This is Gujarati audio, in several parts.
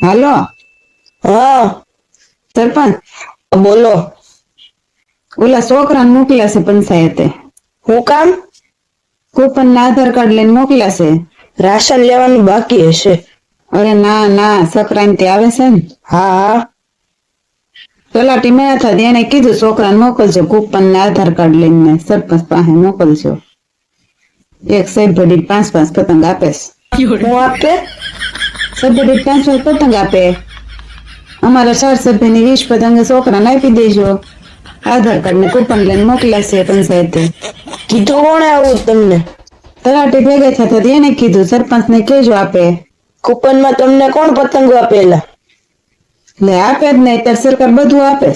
હાલો? હા. સરપંચ બોલો. ઓલા છોકરા મોકલ્યા છે પંચાયતે. હું કામ? કૂપન ના આધાર કાર્ડ લઈને મોકલ્યા છે? રાશન લેવાનું બાકી હશે. અરે ના ના સંક્રાંતિ આવે છે ને? હા તલાટી મેં હતા એને કીધું છોકરાને મોકલજો કૂપન ને આધાર કાર્ડ લઈને સરપંચ પાસે મોકલજો. એક સભ્ય પાંચ પાંચ પતંગ આપે છે. હું આપે? સભ્ય દીઠ પાંચ પાંચ પતંગ આપે. અમારા ચાર સભ્યની વીસ પતંગ છોકરાને આપી દેજો. આધાર કાર્ડ ને કૂપન લઈને મોકલાશે પંચાયતે કીધું કોણે આવું તમને? તલાટી ભેગા થતા એને કીધું સરપંચ ને કેજો આપે. કૂપનમાં તમને કોણ પતંગો આપેલા? એટલે આપે જ નહીં ત્યારે સરકાર બધું આપે.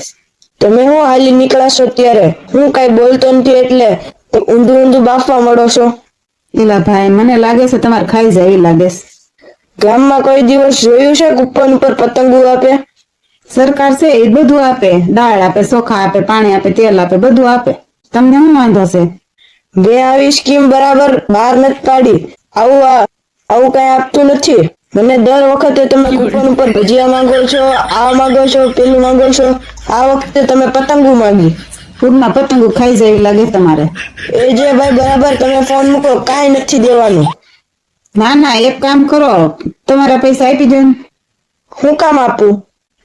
તમે હું હાલી નીકળાશો ત્યારે? હું કઈ બોલતો નથી એટલે? ઊંધું ઊંધું બાફવા મળો છો? એલા ભાઈ મને લાગે છે તમારે ખાઈ જાય લાગે છે. ગામમાં કોઈ દિવસ જોયું છે કુપન ઉપર પતંગો આપે? સરકાર છે એ બધું આપે. દાળ આપે ચોખા આપે પાણી આપે તેલ આપે બધું આપે. તમને શું વાંધો છે? બે આવી સ્કીમ બરાબર બહાર નથી પાડી. આવું આવું કઈ આપતું નથી. મને દર વખતે તમે કુપન ઉપર ભજીયા માંગો છો આ માંગો છો પેલું માંગો છો આ વખતે તમે પતંગો માંગી. પૂરના પતંગો ખાઈ જાય લાગે તમારે. એ જે ભાઈ બરાબર તમે ફોન મૂકો કાંઈ નથી દેવાનું. ના ના એક કામ કરો. તમારા પૈસા આપી દો હું કામ આપું?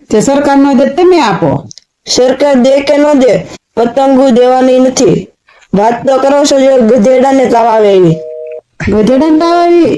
તે સરકાર નો દે તમે આપો? સરકાર દે કે ન દે પતંગો દેવાની નથી. વાત તો કરો છો જે ગધેડાને તાવ આવે એવી. ગધેડા ને તાવ આવી?